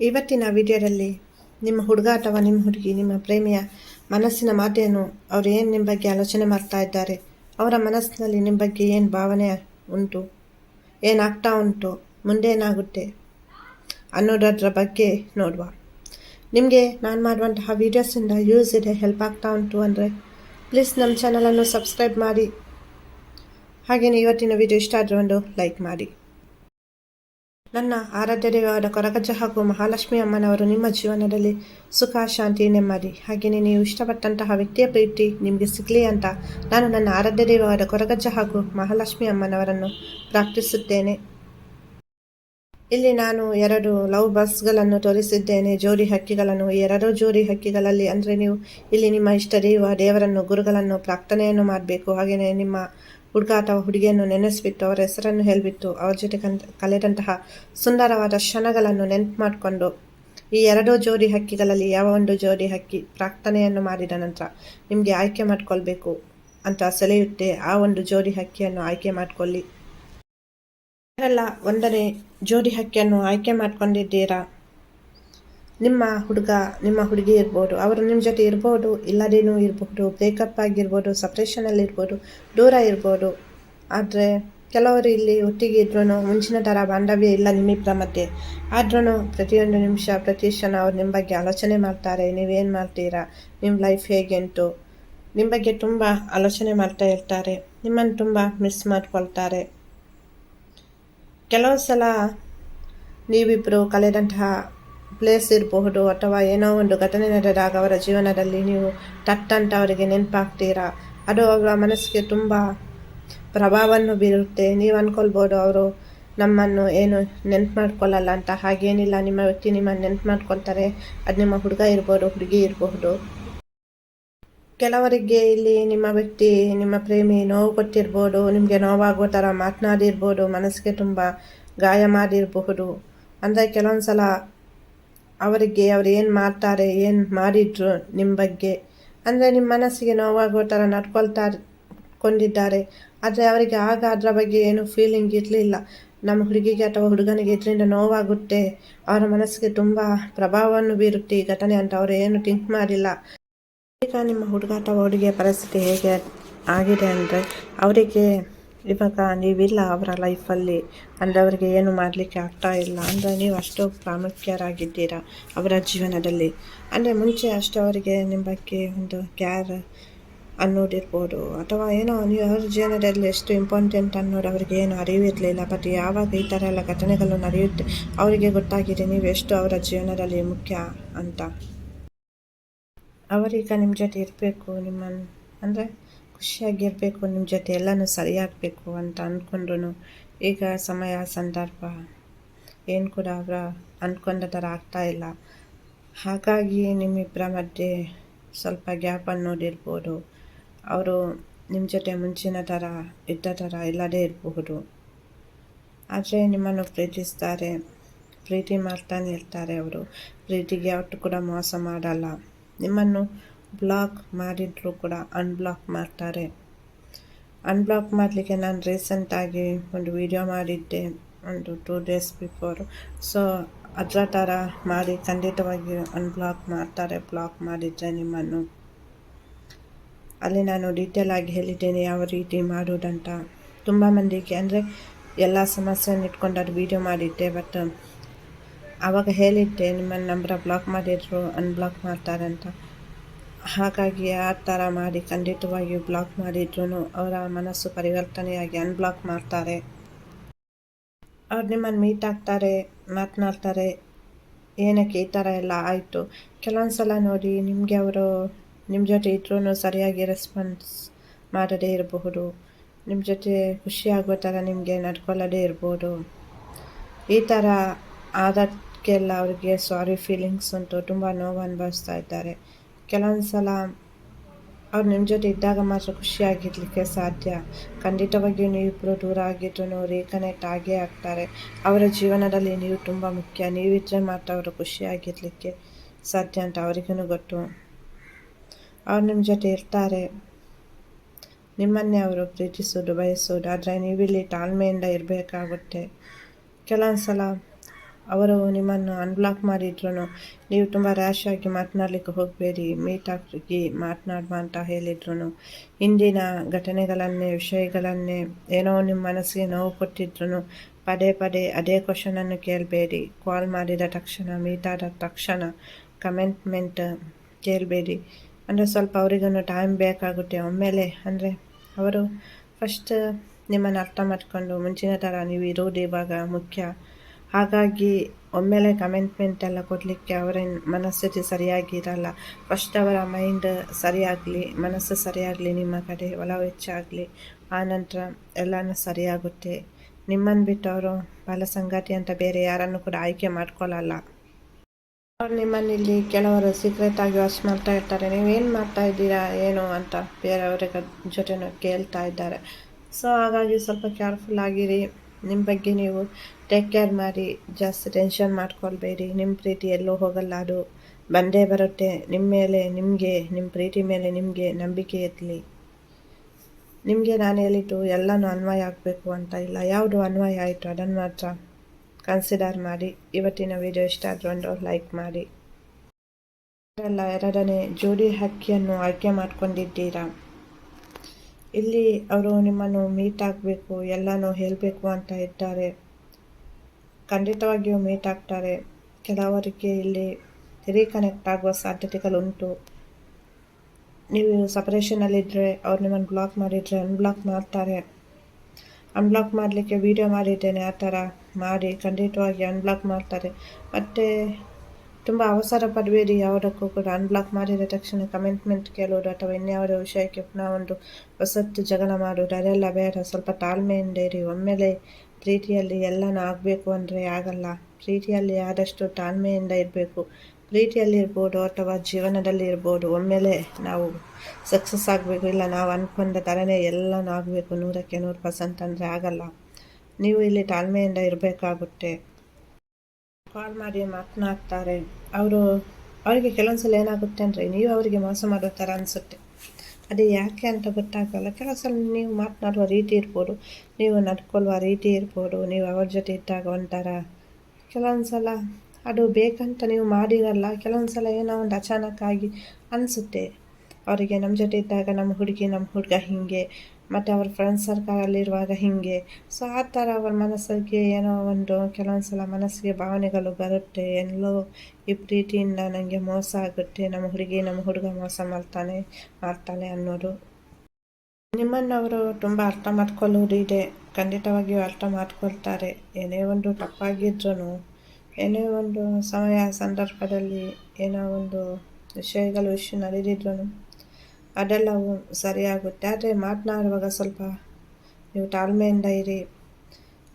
ಇವತ್ತಿನ ವಿಡಿಯೋದಲ್ಲಿ ನಿಮ್ಮ ಹುಡುಗ ಅಥವಾ ನಿಮ್ಮ ಹುಡುಗಿ, ನಿಮ್ಮ ಪ್ರೇಮಿಯ ಮನಸ್ಸಿನ ಮಾತೇನು, ಅವರು ಏನು ನಿಮ್ಮ ಬಗ್ಗೆ ಆಲೋಚನೆ ಮಾಡ್ತಾ ಇದ್ದಾರೆ, ಅವರ ಮನಸ್ಸಿನಲ್ಲಿ ನಿಮ್ಮ ಬಗ್ಗೆ ಏನು ಭಾವನೆ ಉಂಟು ಏನಾಗ್ತಾ ಉಂಟು, ಮುಂದೆ ಏನಾಗುತ್ತೆ ಅನ್ನೋದರ ಬಗ್ಗೆ ನೋಡುವ. ನಿಮಗೆ ನಾನು ಮಾಡುವಂತಹ ವೀಡಿಯೋಸಿಂದ ಯೂಸ್ ಇದೆ ಹೆಲ್ಪ್ ಆಗ್ತಾ ಉಂಟು ಅಂದರೆ ಪ್ಲೀಸ್ ನಮ್ಮ ಚಾನಲನ್ನು ಸಬ್ಸ್ಕ್ರೈಬ್ ಮಾಡಿ. ಹಾಗೆಯೇ ಇವತ್ತಿನ ವಿಡಿಯೋ ಇಷ್ಟ ಆದರೆ ಒಂದು ಲೈಕ್ ಮಾಡಿ. ನನ್ನ ಆರಾಧ್ಯ ದೇವರಾದ ಕೊರಗಜ್ಜ ಹಾಗೂ ಮಹಾಲಕ್ಷ್ಮಿ ಅಮ್ಮನವರು ನಿಮ್ಮ ಜೀವನದಲ್ಲಿ ಸುಖ, ಶಾಂತಿ, ನೆಮ್ಮದಿ. ಹಾಗೆಯೇ ನೀವು ಇಷ್ಟಪಟ್ಟಂತಹ ವ್ಯಕ್ತಿಯ ಪ್ರೀತಿ ನಿಮಗೆ ಸಿಗಲಿ ಅಂತ ನಾನು ನನ್ನ ಆರಾಧ್ಯ ದೇವರಾದ ಕೊರಗಜ್ಜ ಹಾಗೂ ಮಹಾಲಕ್ಷ್ಮಿ ಅಮ್ಮನವರನ್ನು ಪ್ರಾರ್ಥಿಸುತ್ತೇನೆ. ಇಲ್ಲಿ ನಾನು ಎರಡು ಲವ್ ಬಸ್ಗಳನ್ನು ತೋರಿಸಿದ್ದೇನೆ, ಜೋಡಿ ಹಕ್ಕಿಗಳನ್ನು. ಎರಡು ಜೋಡಿ ಹಕ್ಕಿಗಳಲ್ಲಿ ಅಂದರೆ ನೀವು ಇಲ್ಲಿ ನಿಮ್ಮ ಇಷ್ಟ ದೇವ ದೇವರನ್ನು, ಗುರುಗಳನ್ನು, ಪ್ರಾರ್ಥನೆಯನ್ನು ಮಾಡಬೇಕು. ಹಾಗೆಯೇ ನಿಮ್ಮ ಹುಡುಗ ಅಥವಾ ಹುಡುಗಿಯನ್ನು ನೆನೆಸಿಬಿಟ್ಟು ಅವರ ಹೆಸರನ್ನು ಹೇಳಿಬಿಟ್ಟು ಅವರ ಜೊತೆ ಕನ್ ಸುಂದರವಾದ ಕ್ಷಣಗಳನ್ನು ನೆನಪು ಮಾಡಿಕೊಂಡು ಈ ಎರಡೂ ಜೋಡಿ ಹಕ್ಕಿಗಳಲ್ಲಿ ಯಾವ ಒಂದು ಜೋಡಿ ಹಕ್ಕಿ ಪ್ರಾರ್ಥನೆಯನ್ನು ಮಾಡಿದ ನಂತರ ನಿಮಗೆ ಆಯ್ಕೆ ಮಾಡಿಕೊಳ್ಬೇಕು ಅಂತ ಸೆಳೆಯುತ್ತೆ, ಆ ಒಂದು ಜೋಡಿ ಹಕ್ಕಿಯನ್ನು ಆಯ್ಕೆ ಮಾಡಿಕೊಳ್ಳಿ. ಯಾರೆಲ್ಲ ಒಂದನೇ ಜೋಡಿ ಹಕ್ಕಿಯನ್ನು ಆಯ್ಕೆ ಮಾಡ್ಕೊಂಡಿದ್ದೀರಾ? ನಿಮ್ಮ ಹುಡುಗ, ನಿಮ್ಮ ಹುಡುಗಿ ಇರ್ಬೋದು, ಅವರು ನಿಮ್ಮ ಜೊತೆ ಇರ್ಬೋದು, ಇಲ್ಲದೇನೂ ಇರಬಹುದು ಬ್ರೇಕಪ್ ಆಗಿರ್ಬೋದು ಸಪ್ರೇಷನಲ್ಲಿ ಇರ್ಬೋದು, ದೂರ ಇರ್ಬೋದು, ಆದರೆ ಕೆಲವರು ಇಲ್ಲಿ ಒಟ್ಟಿಗೆ ಇದ್ರೂ ಮುಂಚಿನ ಥರ ಬಾಂಧವ್ಯ ಇಲ್ಲ ನಿಮ್ಮಿಬ್ಬರ ಮಧ್ಯೆ. ಆದ್ರೂ ಪ್ರತಿಯೊಂದು ನಿಮಿಷ, ಪ್ರತಿ ಕ್ಷಣ ಅವ್ರು ನಿಮ್ಮ ಬಗ್ಗೆ ಆಲೋಚನೆ ಮಾಡ್ತಾರೆ, ನೀವೇನು ಮಾಡ್ತೀರಾ ನಿಮ್ಮ ಲೈಫ್ ಹೇಗೆ ನಿಮ್ಮ ಬಗ್ಗೆ ತುಂಬ ಆಲೋಚನೆ ಮಾಡ್ತಾ ಇರ್ತಾರೆ, ನಿಮ್ಮನ್ನು ತುಂಬ ಮಿಸ್ ಮಾಡ್ಕೊಳ್ತಾರೆ. ಕೆಲವು ಸಲ ನೀವಿಬ್ಬರು ಕಳೆದಂತಹ ಪ್ಲೇಸ್ ಇರಬಹುದು ಅಥವಾ ಏನೋ ಒಂದು ಘಟನೆ ನಡೆದಾಗ ಅವರ ಜೀವನದಲ್ಲಿ ನೀವು ತಟ್ಟಂತ ಅವರಿಗೆ ನೆನಪಾಗ್ತೀರಾ? ಅದು ಅವರ ಮನಸ್ಸಿಗೆ ತುಂಬ ಪ್ರಭಾವವನ್ನು ಬೀರುತ್ತೆ. ನೀವು ಅಂದ್ಕೊಳ್ಬೋದು ಅವರು ನಮ್ಮನ್ನು ಏನು ನೆನ್ಪು ಮಾಡ್ಕೊಳ್ಳಲ್ಲ ಅಂತ. ಹಾಗೇನಿಲ್ಲ, ನಿಮ್ಮ ವ್ಯಕ್ತಿ ನಿಮ್ಮನ್ನು ನೆನ್ಪು ಮಾಡ್ಕೊಳ್ತಾರೆ ಅದು ನಿಮ್ಮ ಹುಡುಗ ಇರ್ಬೋದು, ಹುಡುಗಿ ಇರಬಹುದು ಕೆಲವರಿಗೆ ಇಲ್ಲಿ ನಿಮ್ಮ ವ್ಯಕ್ತಿ, ನಿಮ್ಮ ಪ್ರೇಮಿ ನೋವು ಕೊಟ್ಟಿರ್ಬೋದು, ನಿಮಗೆ ನೋವಾಗೋ ಥರ ಮಾತನಾಡಿರ್ಬೋದು, ಮನಸ್ಸಿಗೆ ತುಂಬ ಗಾಯ ಮಾಡಿರಬಹುದು. ಅಂದರೆ ಕೆಲವೊಂದು ಸಲ ಅವರಿಗೆ ಅವ್ರು ಏನು ಮಾಡ್ತಾರೆ, ಏನು ಮಾಡಿದ್ರು ನಿಮ್ಮ ಬಗ್ಗೆ? ಅಂದರೆ ನಿಮ್ಮ ಮನಸ್ಸಿಗೆ ನೋವಾಗೋ ಥರ ನಡ್ಕೊಳ್ತಾ ಕೊಂಡಿದ್ದಾರೆ. ಆದರೆ ಅವರಿಗೆ ಆಗ ಅದರ ಬಗ್ಗೆ ಏನು ಫೀಲಿಂಗ್ ಇರಲಿಲ್ಲ. ನಮ್ಮ ಹುಡುಗಿಗೆ ಅಥವಾ ಹುಡುಗನಿಗೆ ಇದರಿಂದ ನೋವಾಗುತ್ತೆ. ಅವರ ಮನಸ್ಸಿಗೆ ತುಂಬ ಪ್ರಭಾವವನ್ನು ಬೀರುತ್ತೆ ಈ ಘಟನೆ ಅಂತ ಅವರು ಏನು ಥಿಂಕ್ ಮಾಡಿಲ್ಲ. ಈಗ ನಿಮ್ಮ ಹುಡುಗ ಅಥವಾ ಹುಡುಗಿಯ ಪರಿಸ್ಥಿತಿ ಹೇಗೆ ಆಗಿದೆ ಅಂದರೆ ಅವರಿಗೆ ಇವಾಗ ನೀವಿಲ್ಲ ಅವರ ಲೈಫಲ್ಲಿ. ಅಂದರೆ ಅವರಿಗೆ ಏನು ಮಾಡಲಿಕ್ಕೆ ಆಗ್ತಾ ಇಲ್ಲ ಅಂದರೆ ನೀವು ಅಷ್ಟು ಪ್ರಾಮುಖ್ಯರಾಗಿದ್ದೀರಾ ಅವರ ಜೀವನದಲ್ಲಿ? ಅಂದರೆ ಮುಂಚೆ ಅಷ್ಟು ಅವರಿಗೆ ನಿಮ್ಮ ಬಗ್ಗೆ ಒಂದು ಕ್ಯಾರ್ ಅನ್ನೋದಿರ್ಬೋದು. ಅಥವಾ ಏನೋ ನೀವು ಅವ್ರ ಜೀವನದಲ್ಲಿ ಎಷ್ಟು ಇಂಪಾರ್ಟೆಂಟ್ ಅನ್ನೋದು ಅವರಿಗೆ ಏನು ಅರಿವಿರಲಿಲ್ಲ ಬಟ್ ಯಾವಾಗ ಈ ಥರ ಎಲ್ಲ ಘಟನೆಗಳು ನಡೆಯುತ್ತೆ, ಅವರಿಗೆ ಗೊತ್ತಾಗಿದೆ ನೀವು ಎಷ್ಟು ಅವರ ಜೀವನದಲ್ಲಿ ಮುಖ್ಯ ಅಂತ. ಅವರೀಗ ನಿಮ್ಮ ಜೊತೆ ಇರಬೇಕು ನಿಮ್ಮನ್ನು ಅಂದರೆ ಖುಷಿಯಾಗಿರಬೇಕು ನಿಮ್ಮ ಜೊತೆ ಎಲ್ಲನೂ ಸರಿಯಾಗಬೇಕು ಅಂತ ಅಂದ್ಕೊಂಡ್ರು ಈಗ ಸಮಯ ಸಂದರ್ಭ. ಏನು ಕೂಡ ಅವರ ಅಂದ್ಕೊಂಡ ಥರ ಆಗ್ತಾಯಿಲ್ಲ ಹಾಗಾಗಿ ನಿಮ್ಮಿಬ್ಬರ ಮಧ್ಯೆ ಸ್ವಲ್ಪ ಗ್ಯಾಪ್ ನೋಡಿರ್ಬೋದು. ಅವರು ನಿಮ್ಮ ಜೊತೆ ಮುಂಚಿನ ಥರ, ಇದ್ದ ಥರ ಇಲ್ಲದೇ ಇರಬಹುದು. ಆದರೆ ನಿಮ್ಮನ್ನು ಪ್ರೀತಿಸ್ತಾರೆ. ಪ್ರೀತಿ ಮಾಡ್ತಾನೆ ಇರ್ತಾರೆ ಅವರು. ಪ್ರೀತಿಗೆ ಯಾವತ್ತೂ ಕೂಡ ಮೋಸ ಮಾಡಲ್ಲ. ನಿಮ್ಮನ್ನು ಬ್ಲಾಕ್ ಮಾಡಿದರೂ ಕೂಡ ಅನ್ಬ್ಲಾಕ್ ಮಾಡ್ತಾರೆ. ಅನ್ಬ್ಲಾಕ್ ಮಾಡಲಿಕ್ಕೆ ನಾನು ರೀಸೆಂಟಾಗಿ ಒಂದು ವಿಡಿಯೋ ಮಾಡಿದ್ದೆ, ಒಂದು ಟೂ ಡೇಸ್ ಬಿಫೋರ್ ಸೊ ಅದರ ಥರ ಮಾಡಿ ಖಂಡಿತವಾಗಿ ಅನ್ಬ್ಲಾಕ್ ಮಾಡ್ತಾರೆ ಬ್ಲಾಕ್ ಮಾಡಿದರೆ ನಿಮ್ಮನ್ನು. ಅಲ್ಲಿ ನಾನು ಡೀಟೇಲ್ ಆಗಿ ಹೇಳಿದ್ದೇನೆ ಯಾವ ರೀತಿ ಮಾಡೋದಂತ. ತುಂಬ ಮಂದಿಗೆ ಅಂದರೆ ಎಲ್ಲ ಸಮಸ್ಯೆಯನ್ನು ಇಟ್ಕೊಂಡು ಅದು ವೀಡಿಯೋ ಮಾಡಿದ್ದೆ ಬಟ್ ಆವಾಗ ಹೇಳಿದ್ದೆ, ನಿಮ್ಮನ್ನು ನಂಬರ ಬ್ಲಾಕ್ ಮಾಡಿದ್ರು ಅನ್ಬ್ಲಾಕ್ ಮಾಡ್ತಾರೆ ಅಂತ. ಹಾಗಾಗಿ ಆ ಥರ ಮಾಡಿ ಖಂಡಿತವಾಗಿಯೂ ಬ್ಲಾಕ್ ಮಾಡಿದ್ರೂ ಅವರ ಮನಸ್ಸು ಪರಿವರ್ತನೆಯಾಗಿ ಅನ್ಬ್ಲಾಕ್ ಮಾಡ್ತಾರೆ. ಅವ್ರು ನಿಮ್ಮನ್ನು ಮೀಟ್ ಆಗ್ತಾರೆ, ಮಾತನಾಡ್ತಾರೆ, ಏನಕ್ಕೆ ಈ ಥರ ಎಲ್ಲ ಆಯಿತು? ಕೆಲವೊಂದು ಸಲ ನೋಡಿ ನಿಮಗೆ ಅವರು ನಿಮ್ಮ ಜೊತೆ ಇದ್ರೂ ಸರಿಯಾಗಿ ರೆಸ್ಪಾನ್ಸ್ ಮಾಡದೇ ಇರಬಹುದು. ನಿಮ್ಮ ಜೊತೆ ಖುಷಿಯಾಗೋ ಥರ ನಿಮಗೆ ನಡ್ಕೊಳ್ಳದೇ ಇರ್ಬೋದು. ಈ ಥರ ಆದಕ್ಕೆಲ್ಲ ಅವರಿಗೆ ಸಾರಿ ಫೀಲಿಂಗ್ಸ್ ಉಂಟು ತುಂಬ ನೋವು ಅನುಭವಿಸ್ತಾ ಇದ್ದಾರೆ. ಕೆಲವೊಂದು ಸಲ ಅವ್ರು ನಿಮ್ಮ ಜೊತೆ ಇದ್ದಾಗ ಮಾತ್ರ ಖುಷಿಯಾಗಿರಲಿಕ್ಕೆ ಸಾಧ್ಯ. ಖಂಡಿತವಾಗಿಯೂ ನೀವಿಬ್ಬರು ದೂರ ಆಗಿದ್ರು ರೀಕನೆಕ್ಟ್ ಆಗೇ ಆಗ್ತಾರೆ. ಅವರ ಜೀವನದಲ್ಲಿ ನೀವು ತುಂಬ ಮುಖ್ಯ. ನೀವಿದ್ದರೆ ಮಾತ್ರ ಅವರು ಖುಷಿಯಾಗಿರಲಿಕ್ಕೆ ಸಾಧ್ಯ ಅಂತ ಅವರಿಗೂ ಗೊತ್ತು. ಅವ್ರು ನಿಮ್ಮ ಜೊತೆ ಇರ್ತಾರೆ. ನಿಮ್ಮನ್ನೇ ಅವರು ಪ್ರೀತಿಸೋದು, ಬಯಸೋದು. ಆದರೆ ನೀವಿಲ್ಲಿ ತಾಳ್ಮೆಯಿಂದ ಇರಬೇಕಾಗುತ್ತೆ. ಕೆಲವೊಂದು ಸಲ ಅವರು ನಿಮ್ಮನ್ನು ಅನ್ಬ್ಲಾಕ್ ಮಾಡಿದ್ರು ನೀವು ತುಂಬ ರ್ಯಾಶ್ ಆಗಿ ಮಾತನಾಡಲಿಕ್ಕೆ ಹೋಗಬೇಡಿ ಮೀಟ್ ಆಗಿ ಮಾತನಾಡುವ ಅಂತ ಹೇಳಿದ್ರು ಇಂದಿನ ಘಟನೆಗಳನ್ನೇ, ವಿಷಯಗಳನ್ನೇ ಏನೋ ನಿಮ್ಮ ಮನಸ್ಸಿಗೆ ನೋವು ಕೊಟ್ಟಿದ್ರು ಪದೇ ಪದೇ ಅದೇ ಕ್ವಶನನ್ನು ಕೇಳಬೇಡಿ. ಕಾಲ್ ಮಾಡಿದ ತಕ್ಷಣ ಮೀಟ್ ಆದ ತಕ್ಷಣ ಕಮೆಂಟ್ಮೆಂಟ್ ಕೇಳಬೇಡಿ. ಅಂದರೆ ಸ್ವಲ್ಪ ಅವರಿಗೂ ಟೈಮ್ ಬೇಕಾಗುತ್ತೆ. ಒಮ್ಮೆಲೆ ಅಂದರೆ ಅವರು ಫಸ್ಟ್ ನಿಮ್ಮನ್ನು ಅರ್ಥ ಮಾಡಿಕೊಂಡು ಮುಂಚಿನ ಥರ ನೀವು ಇರೋದು ಇವಾಗ ಮುಖ್ಯ. ಹಾಗಾಗಿ ಒಮ್ಮೆಲೆ ಕಮೆಂಟ್ಮೆಂಟ್ ಎಲ್ಲ ಕೊಡಲಿಕ್ಕೆ ಅವರ ಮನಸ್ಥಿತಿ ಸರಿಯಾಗಿರಲ್ಲ ಫಸ್ಟ್ ಅವರ ಮೈಂಡ್ ಸರಿಯಾಗಲಿ, ಮನಸ್ಸು ಸರಿಯಾಗಲಿ, ನಿಮ್ಮ ಕಡೆ ಒಲವು ಹೆಚ್ಚಾಗಲಿ ಆನಂತರ ಎಲ್ಲನೂ ಸರಿಯಾಗುತ್ತೆ. ನಿಮ್ಮನ್ನು ಬಿಟ್ಟು ಅವರು ಬಾಲ ಸಂಗಾತಿ ಅಂತ ಬೇರೆ ಯಾರನ್ನು ಕೂಡ ಆಯ್ಕೆ ಮಾಡ್ಕೊಳ್ಳಲ್ಲ ಅವ್ರು ನಿಮ್ಮನ್ನಿಲ್ಲಿ ಕೆಲವರು ಸೀಕ್ರೆಟ್ ಆಗಿ ವಾಚ್ ಮಾಡ್ತಾ ಇರ್ತಾರೆ. ನೀವೇನು ಮಾಡ್ತಾ ಇದ್ದೀರಾ, ಏನು ಅಂತ ಬೇರೆಯವರ ಜೊತೆ ಕೇಳ್ತಾ ಇದ್ದಾರೆ. ಸೊ ಹಾಗಾಗಿ ಸ್ವಲ್ಪ ಕೇರ್ಫುಲ್ ಆಗಿರಿ. ನಿಮ್ಮ ಬಗ್ಗೆ ನೀವು ಟೇಕ್ ಕೇರ್ ಮಾಡಿ, ಜಾಸ್ತಿ ಟೆನ್ಷನ್ ಮಾಡ್ಕೊಳ್ಬೇಡಿ. ನಿಮ್ಮ ಪ್ರೀತಿ ಎಲ್ಲೂ ಹೋಗಲ್ಲ ಅದು. ಬಂದೇ ಬರುತ್ತೆ. ನಿಮ್ಮ ಮೇಲೆ ನಿಮಗೆ ನಿಮ್ಮ ಪ್ರೀತಿ ಮೇಲೆ ನಿಮಗೆ ನಂಬಿಕೆ ಇರಲಿ. ನಿಮಗೆ ನಾನು ಹೇಳಿದ್ದು ಎಲ್ಲನೂ ಅನ್ವಯ ಆಗಬೇಕು ಅಂತ ಇಲ್ಲ. ಯಾವುದು ಅನ್ವಯ ಆಯಿತು ಅದನ್ನು ಮಾತ್ರ ಕನ್ಸಿಡರ್ ಮಾಡಿ. ಇವತ್ತಿನ ವಿಡಿಯೋ ಇಷ್ಟ ಆದರೂ ಒಂದು ಲೈಕ್ ಮಾಡಿ. ಎರಡನೇ ಜೋಡಿ ಹಕ್ಕಿಯನ್ನು ಆಯ್ಕೆ ಮಾಡ್ಕೊಂಡಿದ್ದೀರಾ? ಇಲ್ಲಿ ಅವರು ನಿಮ್ಮನ್ನು ಮೀಟ್ ಆಗಬೇಕು, ಎಲ್ಲನೂ ಹೇಳಬೇಕು ಅಂತ ಇದ್ದಾರೆ. ಖಂಡಿತವಾಗಿಯೂ ಮೀಟ್ ಆಗ್ತಾರೆ. ಕೆಲವರಿಗೆ ಇಲ್ಲಿ ರೀಕನೆಕ್ಟ್ ಆಗುವ ಸಾಧ್ಯತೆಗಳುಂಟು. ನೀವು ಸಪರೇಷನಲ್ಲಿದ್ದರೆ ಅವ್ರು ನಿಮ್ಮನ್ನು ಬ್ಲಾಕ್ ಮಾಡಿದರೆ ಅನ್ಬ್ಲಾಕ್ ಮಾಡ್ತಾರೆ. ಅನ್ಬ್ಲಾಕ್ ಮಾಡಲಿಕ್ಕೆ ವೀಡಿಯೋ ಮಾಡಿದ್ದೇನೆ ಆ ಥರ. ಮಾಡಿ ಖಂಡಿತವಾಗಿ ಅನ್ಬ್ಲಾಕ್ ಮಾಡ್ತಾರೆ. ಮತ್ತು ತುಂಬ ಅವಸರ ಪಡಬೇಡಿ, ಯಾವುದಕ್ಕೂ ಕೂಡ ಅನ್ಬ್ಲಾಕ್ ಮಾಡಿದ ತಕ್ಷಣ ಕಮೆಂಟ್ಮೆಂಟ್ ಕೇಳೋದು ಅಥವಾ ಇನ್ಯಾವುದೋ ವಿಷಯಕ್ಕೆ ಪುನಃ ಒಂದು ಹೊಸತ್ತು ಜಗಳ ಮಾಡೋದು ಅದೆಲ್ಲ ಬೇಡ. ಸ್ವಲ್ಪ ತಾಳ್ಮೆಯಿಂದ ಇರಿ. ಒಮ್ಮೆಲೆ ಪ್ರೀತಿಯಲ್ಲಿ ಎಲ್ಲನೂ ಆಗಬೇಕು ಅಂದರೆ ಆಗಲ್ಲ. ಪ್ರೀತಿಯಲ್ಲಿ ಆದಷ್ಟು ತಾಳ್ಮೆಯಿಂದ ಇರಬೇಕು. ಪ್ರೀತಿಯಲ್ಲಿ ಇರ್ಬೋದು ಅಥವಾ ಜೀವನದಲ್ಲಿ ಇರ್ಬೋದು. ಒಮ್ಮೆಲೆ ನಾವು ಸಕ್ಸಸ್ ಆಗಬೇಕು. ಇಲ್ಲ, ನಾವು ಅಂದ್ಕೊಂಡ ಥರನೇ ಎಲ್ಲನೂ ಆಗಬೇಕು. ನೂರಕ್ಕೆ ನೂರು ಪರ್ಸೆಂಟ್ ಅಂದರೆ ಆಗಲ್ಲ. ನೀವು ಇಲ್ಲಿ ತಾಳ್ಮೆಯಿಂದ ಇರಬೇಕಾಗುತ್ತೆ. ಕಾಲ್ ಮಾಡಿ ಮಾತನಾಡ್ತಾರೆ. ಅವರು, ಅವರಿಗೆ ಕೆಲವೊಂದ್ಸಲ ಏನಾಗುತ್ತೆ ಅಂದರೆ ನೀವು ಅವರಿಗೆ ಮೋಸ ಮಾಡೋ ಥರ ಅನಿಸುತ್ತೆ. ಅದೇ ಯಾಕೆ ಅಂತ ಗೊತ್ತಾಗಲ್ಲ. ಕೆಲವು ಸಲ ನೀವು ಮಾತನಾಡುವ ರೀತಿ ಇರ್ಬೋದು. ನೀವು ನಡ್ಕೊಳ್ಳುವ ರೀತಿ ಇರ್ಬೋದು. ನೀವು ಅವ್ರ ಜೊತೆ ಇದ್ದಾಗ ಒಂಥರ ಕೆಲವೊಂದು ಸಲ ಅದು ಬೇಕಂತ ನೀವು ಮಾಡಿರಲ್ಲ. ಕೆಲವೊಂದು ಸಲ ಏನೋ ಒಂದು ಅಚಾನಕ್ಕಾಗಿ ಅನಿಸುತ್ತೆ. ಅವರಿಗೆ ನಮ್ಮ ಜೊತೆ ಇದ್ದಾಗ ನಮ್ಮ ಹುಡುಗಿ, ನಮ್ಮ ಹುಡುಗ ಹೀಗೆ. ಮತ್ತು ಅವ್ರ ಫ್ರೆಂಡ್ಸ್ ಸರ್ಕಲಲ್ಲಿರುವಾಗ ಹೀಗೆ. ಸೊ ಆ ಥರ ಅವ್ರ ಮನಸ್ಸಿಗೆ ಏನೋ ಒಂದು ಕೆಲವೊಂದು ಸಲ ಮನಸ್ಸಿಗೆ ಭಾವನೆಗಳು ಬರುತ್ತೆ. ಎಲ್ಲೋ ಈ ಪ್ರೀತಿಯಿಂದ ನನಗೆ ಮೋಸ ಆಗುತ್ತೆ, ನಮ್ಮ ಹುಡುಗಿ, ನಮ್ಮ ಹುಡುಗ ಮೋಸ ಮಾಡ್ತಾನೆ ಮಾಡ್ತಾನೆ ಅನ್ನೋದು. ನಿಮ್ಮನ್ನು ಅವರು ತುಂಬ ಅರ್ಥ ಮಾಡ್ಕೊಳ್ಳೋದು ಇದೆ. ಖಂಡಿತವಾಗಿಯೂ ಅರ್ಥ ಮಾಡ್ಕೊಳ್ತಾರೆ. ಏನೇ ಒಂದು ತಪ್ಪಾಗಿದ್ರೂ ಏನೇ ಒಂದು ಸಮಯ, ಸಂದರ್ಭದಲ್ಲಿ ಏನೋ ಒಂದು ವಿಷಯಗಳು, ವಿಷಯ ನಡೆದಿದ್ರು ಅದೆಲ್ಲವೂ ಸರಿಯಾಗುತ್ತೆ. ಆದರೆ ಮಾತನಾಡುವಾಗ ಸ್ವಲ್ಪ ನೀವು ತಾಳ್ಮೆಯಿಂದ ಇರಿ.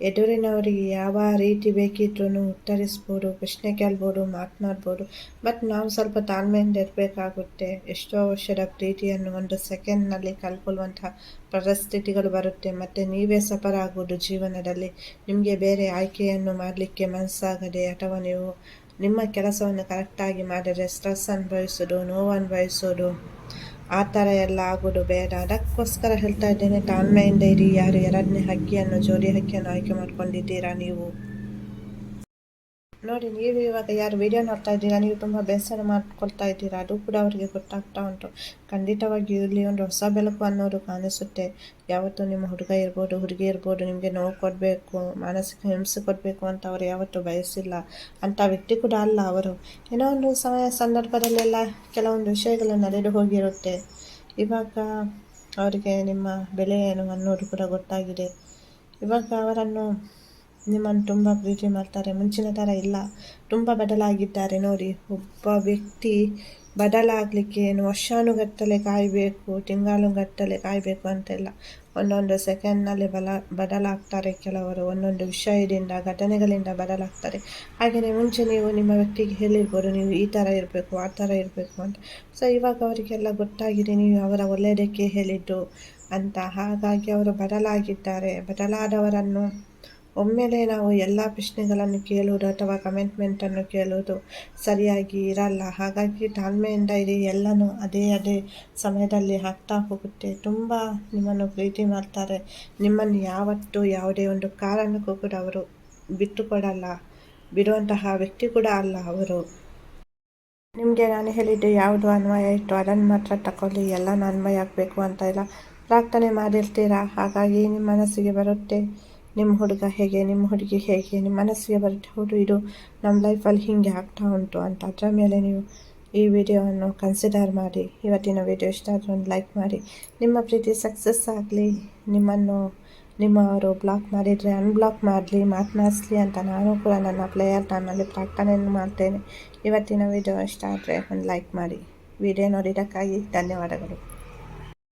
ಎದುರಿನವರಿಗೆ ಯಾವ ರೀತಿ ಬೇಕಿದ್ರೂ ಉತ್ತರಿಸ್ಬೋದು, ಪ್ರಶ್ನೆ ಕೇಳ್ಬೋದು, ಮಾತನಾಡ್ಬೋದು. ಬಟ್ ನಾವು ಸ್ವಲ್ಪ ತಾಳ್ಮೆಯಿಂದ ಇರಬೇಕಾಗುತ್ತೆ. ಎಷ್ಟೋ ವರ್ಷದ ಪ್ರೀತಿಯನ್ನು ಒಂದು ಸೆಕೆಂಡ್ನಲ್ಲಿ ಕಳ್ಕೊಳ್ಳುವಂತಹ ಪರಿಸ್ಥಿತಿಗಳು ಬರುತ್ತೆ. ಮತ್ತು ನೀವೇ ಸಫರ ಆಗೋದು ಜೀವನದಲ್ಲಿ. ನಿಮಗೆ ಬೇರೆ ಆಯ್ಕೆಯನ್ನು ಮಾಡಲಿಕ್ಕೆ ಮನಸ್ಸಾಗದೆ ಅಥವಾ ನೀವು ನಿಮ್ಮ ಕೆಲಸವನ್ನು ಕರೆಕ್ಟಾಗಿ ಮಾಡಿದರೆ ಸ್ಟ್ರೆಸ್ ಅನುಭವಿಸೋದು, ನೋವು ಅನುಭವಿಸೋದು ಆ ಥರ ಎಲ್ಲ ಆಗೋದು ಬೇಡ. ಅದಕ್ಕೋಸ್ಕರ ಹೇಳ್ತಾ ಇದ್ದೇನೆ, ತಾಳ್ಮೆಯಿಂದ ಇರಿ. ಯಾರು ಎರಡನೇ ಹಕ್ಕಿಯನ್ನು, ಜೋಡಿ ಹಕ್ಕಿಯನ್ನು ಆಯ್ಕೆ ಮಾಡ್ಕೊಂಡಿದ್ದೀರಾ ನೀವು? ನೋಡಿ, ನೀವು ಇವಾಗ ಯಾರು ವಿಡಿಯೋ ನೋಡ್ತಾ ಇದ್ದೀರಾ? ನೀವು ತುಂಬ ಬೇಸರ ಮಾಡ್ಕೊಳ್ತಾ ಇದ್ದೀರಾ? ಅದು ಕೂಡ ಅವರಿಗೆ ಗೊತ್ತಾಗ್ತಾ ಉಂಟು. ಖಂಡಿತವಾಗಿ ಇಲ್ಲಿ ಒಂದು ಹೊಸ ಬೆಳಕು ಅನ್ನೋದು ಕಾಣಿಸುತ್ತೆ. ಯಾವತ್ತೂ ನಿಮ್ಮ ಹುಡುಗ ಇರ್ಬೋದು, ಹುಡುಗಿ ಇರ್ಬೋದು, ನಿಮಗೆ ನೋವು ಕೊಡಬೇಕು, ಮಾನಸಿಕ ಹಿಂಸೆ ಕೊಡಬೇಕು ಅಂತ ಅವರು ಯಾವತ್ತೂ ಬಯಸಿಲ್ಲ. ಅಂಥ ವ್ಯಕ್ತಿ ಕೂಡ ಅಲ್ಲ ಅವರು. ಏನೋ ಒಂದು ಸಮಯ ಸಂದರ್ಭದಲ್ಲೆಲ್ಲ ಕೆಲವೊಂದು ವಿಷಯಗಳು ನಡೆದು ಹೋಗಿರುತ್ತೆ. ಇವಾಗ ಅವರಿಗೆ ನಿಮ್ಮ ಬೆಲೆ ಏನು ಅನ್ನೋದು ಕೂಡ ಗೊತ್ತಾಗಿದೆ. ಇವಾಗ ಅವರನ್ನು ನಿಮ್ಮನ್ನು ತುಂಬ ಪ್ರೀತಿ ಮಾಡ್ತಾರೆ. ಮುಂಚಿನ ಥರ ಇಲ್ಲ. ತುಂಬ ಬದಲಾಗಿದ್ದಾರೆ ನೋಡಿ. ಒಬ್ಬ ವ್ಯಕ್ತಿ ಬದಲಾಗಲಿಕ್ಕೆ ಏನು ವರ್ಷಾನುಗಟ್ಟಲೆ ಕಾಯಬೇಕು ತಿಂಗಾಳುಗಟ್ಟಲೆ ಕಾಯಬೇಕು ಅಂತೆಲ್ಲ ಒಂದೊಂದು ಸೆಕೆಂಡ್ನಲ್ಲಿ ಬಲ ಬದಲಾಗ್ತಾರೆ ಕೆಲವರು. ಒಂದೊಂದು ವಿಷಯದಿಂದ, ಘಟನೆಗಳಿಂದ ಬದಲಾಗ್ತಾರೆ ಹಾಗೆಯೇ ಮುಂಚೆ ನೀವು ನಿಮ್ಮ ವ್ಯಕ್ತಿಗೆ ಹೇಳಿರ್ಬೋದು, ನೀವು ಈ ಥರ ಇರಬೇಕು, ಆ ಥರ ಇರಬೇಕು ಅಂತ. ಸೊ ಇವಾಗ ಅವರಿಗೆಲ್ಲ ಗೊತ್ತಾಗಿದೆ, ನೀವು ಅವರ ಒಳ್ಳೆಯದಕ್ಕೆ ಹೇಳಿದ್ದು ಅಂತ. ಹಾಗಾಗಿ ಅವರು ಬದಲಾಗಿದ್ದಾರೆ ಬದಲಾದವರನ್ನು ಒಮ್ಮೆಲೆ ನಾವು ಎಲ್ಲ ಪ್ರಶ್ನೆಗಳನ್ನು ಕೇಳುವುದು ಅಥವಾ ಕಮೆಂಟ್ಮೆಂಟನ್ನು ಕೇಳುವುದು ಸರಿಯಾಗಿ ಇರಲ್ಲ. ಹಾಗಾಗಿ ತಾಳ್ಮೆಯಿಂದ ಇರಿ, ಎಲ್ಲನೂ ಅದೇ ಅದೇ ಸಮಯದಲ್ಲಿ ಹಾಕ್ತಾ ಹೋಗುತ್ತೆ. ತುಂಬ ನಿಮ್ಮನ್ನು ಪ್ರೀತಿ ಮಾಡ್ತಾರೆ. ನಿಮ್ಮನ್ನು ಯಾವತ್ತೂ ಯಾವುದೇ ಒಂದು ಕಾರಣಕ್ಕೂ ಕೂಡ ಅವರು ಬಿಟ್ಟುಕೊಡಲ್ಲ. ಬಿಡುವಂತಹ ವ್ಯಕ್ತಿ ಕೂಡ ಅಲ್ಲ ಅವರು. ನಿಮಗೆ ನಾನು ಹೇಳಿದ್ದೆ ಯಾವುದು ಅನ್ವಯ ಇತ್ತು ಅದನ್ನು ಮಾತ್ರ ತಗೊಳ್ಳಿ ಎಲ್ಲ ಅನ್ವಯ ಆಗಬೇಕು ಅಂತ ಇಲ್ಲ ಪ್ರಾರ್ಥನೆ ಮಾಡಿರ್ತೀರಾ? ಹಾಗಾಗಿ ನಿಮ್ಮ ಮನಸ್ಸಿಗೆ ಬರುತ್ತೆ. ನಿಮ್ಮ ಹುಡುಗ ಹೇಗೆ, ನಿಮ್ಮ ಹುಡುಗಿ ಹೇಗೆ, ನಿಮ್ಮ ಮನಸ್ಸಿಗೆ ಬರುತ್ತೆ ಹೌದು ಇದು ನಮ್ಮ ಲೈಫಲ್ಲಿ ಹೀಗೆ ಆಗ್ತಾ ಉಂಟು ಅಂತ ಅದರ ಮೇಲೆ ನೀವು ಈ ವಿಡಿಯೋವನ್ನು ಕನ್ಸಿಡರ್ ಮಾಡಿ. ಇವತ್ತಿನ ವಿಡಿಯೋ ಇಷ್ಟ ಆದರೆ ಒಂದು ಲೈಕ್ ಮಾಡಿ. ನಿಮ್ಮ ಪ್ರೀತಿ ಸಕ್ಸಸ್ ಆಗಲಿ, ನಿಮ್ಮನ್ನು ನಿಮ್ಮವರು ಬ್ಲಾಕ್ ಮಾಡಿದರೆ ಅನ್ಬ್ಲಾಕ್ ಮಾಡಲಿ ಮಾತನಾಡಿಸ್ಲಿ ಅಂತ ನಾನು ಕೂಡ ನನ್ನ ಪ್ಲೇಯರ್ ನನ್ನಲ್ಲಿ ಪ್ರಾರ್ಥನೆಯನ್ನು ಮಾಡ್ತೇನೆ. ಇವತ್ತಿನ ವಿಡಿಯೋ ಇಷ್ಟ ಆದರೆ ಒಂದು ಲೈಕ್ ಮಾಡಿ. ವಿಡಿಯೋ ನೋಡಿದ್ದಕ್ಕಾಗಿ ಧನ್ಯವಾದಗಳು.